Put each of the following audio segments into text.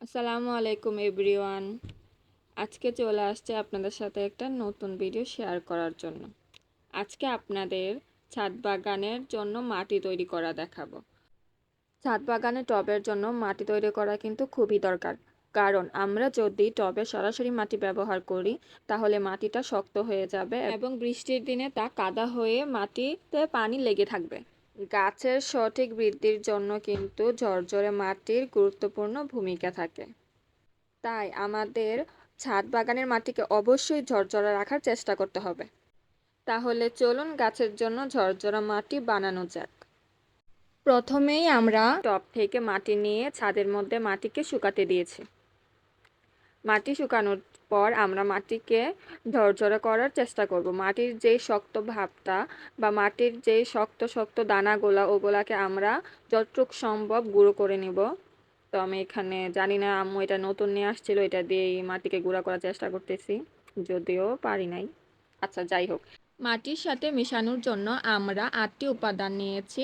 আসসালামু আলাইকুম এভরিওয়ান। আজকে চলে আসছে আপনাদের সাথে একটা নতুন ভিডিও শেয়ার করার জন্য। আজকে আপনাদের ছাদ বাগানের জন্য মাটি তৈরি করা দেখাবো। ছাদ বাগানে টবের জন্য মাটি তৈরি করা কিন্তু খুবই দরকার। কারণ আমরা যদি টবে সরাসরি মাটি ব্যবহার করি, তাহলে মাটিটা শক্ত হয়ে যাবে এবং বৃষ্টির দিনে তা কাদা হয়ে মাটিতে পানি লেগে থাকবে। গাছের সঠিক বৃদ্ধির জন্য কিন্তু ঝরঝরে মাটির গুরুত্বপূর্ণ ভূমিকা থাকে। তাই আমাদের ছাদ বাগানের মাটিকে অবশ্যই ঝরঝরা রাখার চেষ্টা করতে হবে। তাহলে চলুন গাছের জন্য ঝরঝরা মাটি বানানো যাক। প্রথমেই আমরা টব থেকে মাটি নিয়ে ছাদের মধ্যে মাটিকে শুকাতে দিয়েছি। মাটি শুকানোর পর আমরা মাটিকে ঝরঝরে করার চেষ্টা করব। মাটির যেই শক্ত ভাবটা বা মাটির যেই শক্ত শক্ত দানাগুলা, ওগুলাকে আমরা যতটুক সম্ভব গুঁড়ো করে নিব। তো আমি এখানে জানি না, আম্মু এটা নতুন নিয়ে আসছিল, এটা দিয়েই মাটিকে গুঁড়া করার চেষ্টা করতেছি। যদিও পারি নাই। আচ্ছা যাই হোক। মাটির সাথে মেশানোর জন্য আমরা আটটি উপাদান নিয়েছি।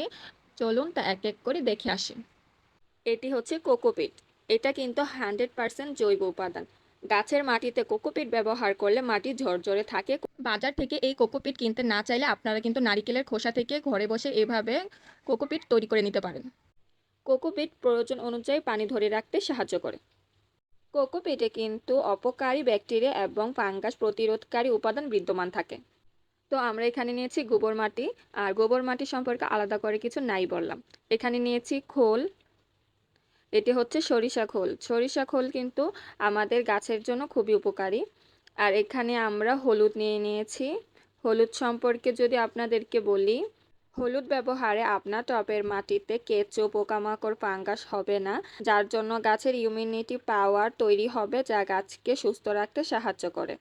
চলুন তা এক এক করে দেখে আসি। এটি হচ্ছে কোকোপিট। এটা কিন্তু হান্ড্রেড পার্সেন্ট জৈব উপাদান। গাছের মাটিতে কোকোপিট ব্যবহার করলে মাটি ঝরঝরে থাকে। বাজার থেকে এই কোকোপিট কিনতে না চাইলে আপনারা কিন্তু নারিকেলের খোসা থেকে ঘরে বসে এভাবে কোকোপিট তৈরি করে নিতে পারেন। কোকোপিট প্রয়োজন অনুযায়ী পানি ধরে রাখতে সাহায্য করে। কোকোপিটে কিন্তু অপকারী ব্যাকটেরিয়া এবং ফাঙ্গাস প্রতিরোধকারী উপাদান বিদ্যমান থাকে। তো আমরা এখানে নিয়েছি গোবর মাটি। আর গোবর মাটি সম্পর্কে আলাদা করে কিছু নাই বললাম। এখানে নিয়েছি খোল এটি হচ্ছে সরিষা খোল। সরিষা খোল কিন্তু আমাদের গাছের জন্য খুবই উপকারী। আর এখানে আমরা হলুদ নিয়ে নিয়েছি। হলুদ সম্পর্কে যদি আপনাদেরকে বলি, হলুদ ব্যবহারে আপনার টবের মাটিতে কেঁচো, পোকামাকড়, ফাঙ্গাস হবে না, যার জন্য গাছের ইমিউনিটি পাওয়ার তৈরি হবে, যা গাছকে সুস্থ রাখতে সাহায্য করে।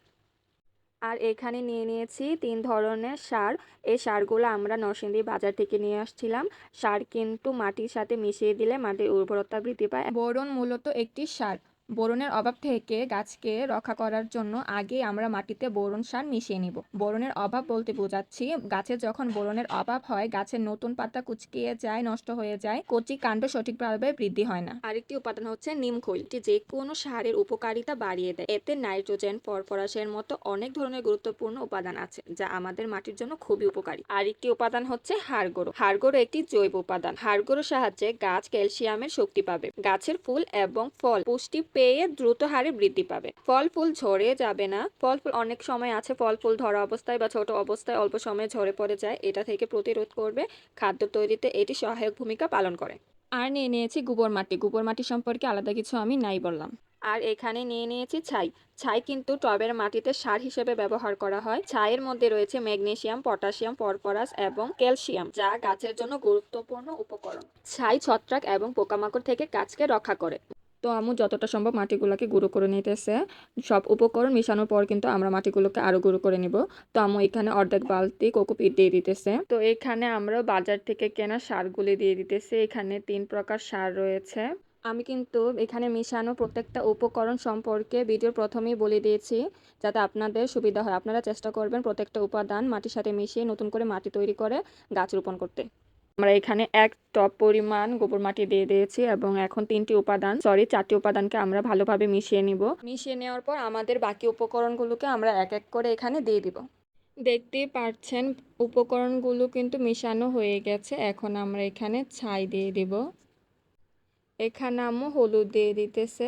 আর এখানে নিয়ে নিয়েছি তিন ধরনের সার। এই সারগুলো আমরা নরসিংদী বাজার থেকে নিয়ে আসছিলাম। সার কিন্তু মাটির সাথে মিশিয়ে দিলে মাটির উর্বরতা বৃদ্ধি পায়। বোরন মূলত একটি সার। বোরনের অভাব থেকে গাছকে রক্ষা করার জন্য আগে আমরা মাটিতে বোরন সার মিশিয়ে নিব। বোরনের অভাব বলতে বোঝাচ্ছি গাছের যখন বোরনের অভাব হয়, গাছের নতুন পাতা কুচকিয়ে যায়, নষ্ট হয়ে যায়, কচি কাণ্ড সঠিকভাবে বৃদ্ধি হয় না। আরেকটি উপাদান হচ্ছে নিম খৈল, এটি যে কোনো সারের উপকারিতা বাড়িয়ে দেয়। এতে নাইট্রোজেন, ফসফরাসের মতো অনেক ধরনের গুরুত্বপূর্ণ উপাদান আছে, যা আমাদের মাটির জন্য খুবই উপকারী। আরেকটি উপাদান হচ্ছে হাড়গোড়ো। হাড়গোড়ো একটি জৈব উপাদান। হাড়গোড়োর সাহায্যে গাছ ক্যালসিয়ামের শক্তি পাবে। গাছের ফুল এবং ফল পুষ্টি পেয়ে দ্রুত হারে বৃদ্ধি পাবে। ফল ফুল ঝরে যাবে না। ফল ফুল অনেক সময় আছে, ফল ফুল ধরা অবস্থায় বা ছোট অবস্থায় অল্প সময়ে ঝরে পড়ে যায়, এটা থেকে প্রতিরোধ করবে, খাদ্য তৈরিতে এটি সহায়ক ভূমিকা পালন করে। আর নিয়ে নিয়েছি গোবর মাটি। গোবর মাটি সম্পর্কে আলাদা কিছু আমি নাই বললাম। আর এখানে নিয়ে নিয়েছি ছাই। ছাই কিন্তু টবের মাটিতে সার হিসেবে ব্যবহার করা হয়। ছাইয়ের মধ্যে রয়েছে ম্যাগনেশিয়াম, পটাশিয়াম, ফসফরাস এবং ক্যালসিয়াম, যা গাছের জন্য গুরুত্বপূর্ণ উপকরণ। ছাই ছত্রাক এবং পোকামাকড় থেকে গাছকে রক্ষা করে। তো আমু যতটা সম্ভব মাটিগুলোকে গুঁড়ো করে নিতেছে। সব উপকরণ মিশানোর পর কিন্তু আমরা মাটিগুলোকে আরও গুঁড়ো করে নিব। তো আমু এখানে অর্ধেক বালতি কোকোপিট দিয়ে দিতেছে। তো এখানে আমরা বাজার থেকে কেনা সারগুলি দিয়ে দিতেছে। এখানে তিন প্রকার সার রয়েছে। আমি কিন্তু এখানে মিশানো প্রত্যেকটা উপকরণ সম্পর্কে ভিডিওর প্রথমেই বলে দিয়েছি, যাতে আপনাদের সুবিধা হয়। আপনারা চেষ্টা করবেন প্রত্যেকটা উপাদান মাটির সাথে মিশিয়ে নতুন করে মাটি তৈরি করে গাছ রোপণ করতে। আমরা এখানে এক টপ পরিমাণ গোবর মাটি দিয়ে দিয়েছি এবং এখন তিনটি উপাদান সরি চারটি উপাদানকে আমরা ভালোভাবে মিশিয়ে নিব। মিশিয়ে নেওয়ার পর আমাদের বাকি উপকরণগুলোকে আমরা এক এক করে এখানে দিয়ে দিব। দেখতেই পাচ্ছেন উপকরণগুলো কিন্তু মিশানো হয়ে গেছে। এখন আমরা এখানে ছাই দিয়ে দিব। এখানে আম্মু হলুদ দিয়ে দিতেছে।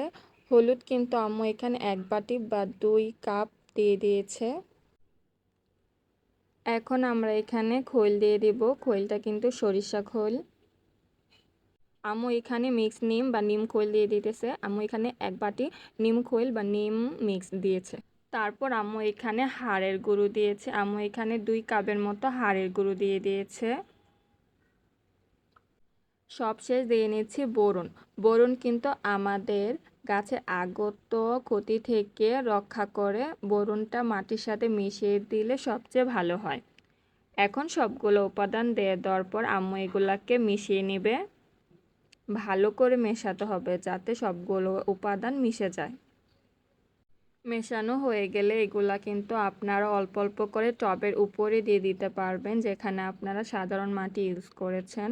হলুদ কিন্তু আম্মু এখানে এক বাটি বা দুই কাপ দিয়ে দিয়েছে। এখন আমরা এখানে খৈল দিয়ে দিব। খৈলটা কিন্তু সরিষা খৈল। আম্মু এখানে মিক্স নিম বা নিম খৈল দিয়ে দিতেছে। আম্মু এখানে এক বাটি নিম খৈল বা নিম মিক্স দিয়েছে। তারপর আম্মু এখানে হাড়ের গুঁড়ো দিয়েছে। আম্মু এখানে দুই কাপের মতো হাড়ের গুঁড়ো দিয়ে দিয়েছে। সবশেষ দিয়ে নিচ্ছি বোরন বোরন কিন্তু আমাদের গাছের আগত ক্ষতি থেকে রক্ষা করে বোরনটা মাটির সাথে মিশিয়ে দিলে সবচেয়ে ভালো হয়। এখন সবগুলো উপাদান দিয়ে দেওয়ার পর আম্মু এগুলাকে মিশিয়ে নেবে। ভালো করে মেশাতে হবে যাতে সবগুলো উপাদান মিশে যায়। মেশানো হয়ে গেলে এগুলা কিন্তু আপনারা অল্প অল্প করে টবের উপরে দিয়ে দিতে পারবেন, যেখানে আপনারা সাধারণ মাটি ইউজ করেছেন।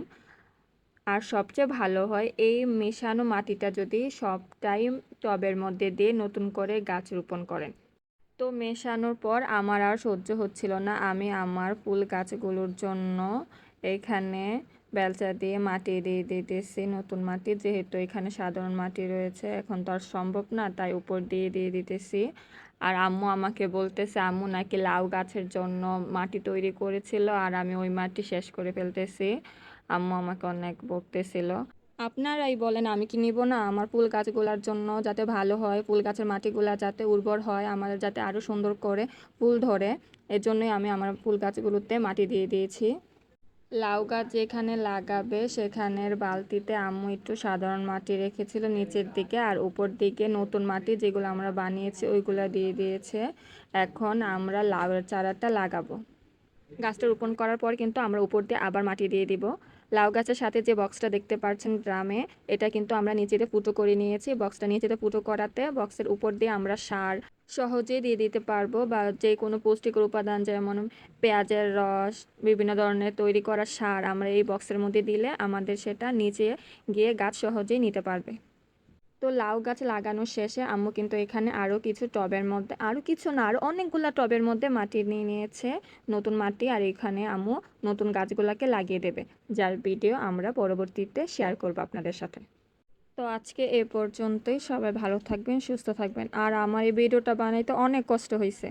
আর সবচেয়ে ভালো হয় এই মেশানো মাটিটা যদি সবটাই টবের মধ্যে দিয়ে নতুন করে গাছ রোপণ করেন। তো মেশানোর পর আমার আর সহ্য হচ্ছিল না। আমি আমার ফুল গাছগুলোর জন্য এখানে বেলচা দিয়ে মাটি দিয়ে দিতেছি। নতুন মাটি, যেহেতু এখানে সাধারণ মাটি রয়েছে, এখন তো আর সম্ভব না, তাই উপর দিয়ে দিয়ে দিতেছি। আর আম্মু আমাকে বলতেছে, আম্মু নাকি লাউ গাছের জন্য মাটি তৈরি করেছিল, আর আমি ওই মাটি শেষ করে ফেলতেছি। আম্মু আমাকে অনেক বকতেছিল। আপনারাই বলেন, আমি কি নিব না? আমার ফুল গাছগুলোর জন্য যাতে ভালো হয়, ফুল গাছের মাটিগুলা যাতে উর্বর হয়, আমাদের যাতে আরও সুন্দর করে ফুল ধরে এর জন্যই আমি আমার ফুল গাছগুলোতে মাটি দিয়ে দিয়েছি। লাউ গাছ যেখানে লাগাবে, সেখানের বালতিতে আম্মু একটু সাধারণ মাটি রেখেছিল নিচের দিকে, আর উপর দিকে নতুন মাটি যেগুলো আমরা বানিয়েছি, ওইগুলো দিয়ে দিয়েছে। এখন আমরা লাউয়ের চারাটা লাগাবো। গাছটা রোপণ করার পর কিন্তু আমরা উপর দিয়ে আবার মাটি দিয়ে দিব। লাউ গাছের সাথে যে বক্সটা দেখতে পাচ্ছেন ড্রামে এটা কিন্তু আমরা নিচেতে ফুটো করে নিয়েছি। বক্সটা নিচেতে ফুটো করাতে বক্সের উপর দিয়ে আমরা সার সহজেই দিয়ে দিতে পারব বা যে কোনো পুষ্টিকর উপাদান যেমন পেঁয়াজের রস, বিভিন্ন ধরনের তৈরি করা সার আমরা এই বক্সের মধ্যে দিলে আমাদের সেটা নিচে গিয়ে গাছ সহজেই নিতে পারবে। তো লাউ গাছ লাগানো শেষে আম্মু কিন্তু এখানে আরও কিছু টবের মধ্যে আরও কিছু না আরও অনেকগুলো টবের মধ্যে মাটি নিয়ে নিয়েছে, নতুন মাটি আর এখানে আম্মু নতুন গাছগুলোকে লাগিয়ে দেবে, যার ভিডিও আমরা পরবর্তীতে শেয়ার করব আপনাদের সাথে। তো আজকে এ পর্যন্তই, সবাই ভালো থাকবেন, সুস্থ থাকবেন, আর আমার এই ভিডিওটা বানাইতে অনেক কষ্ট হয়েছে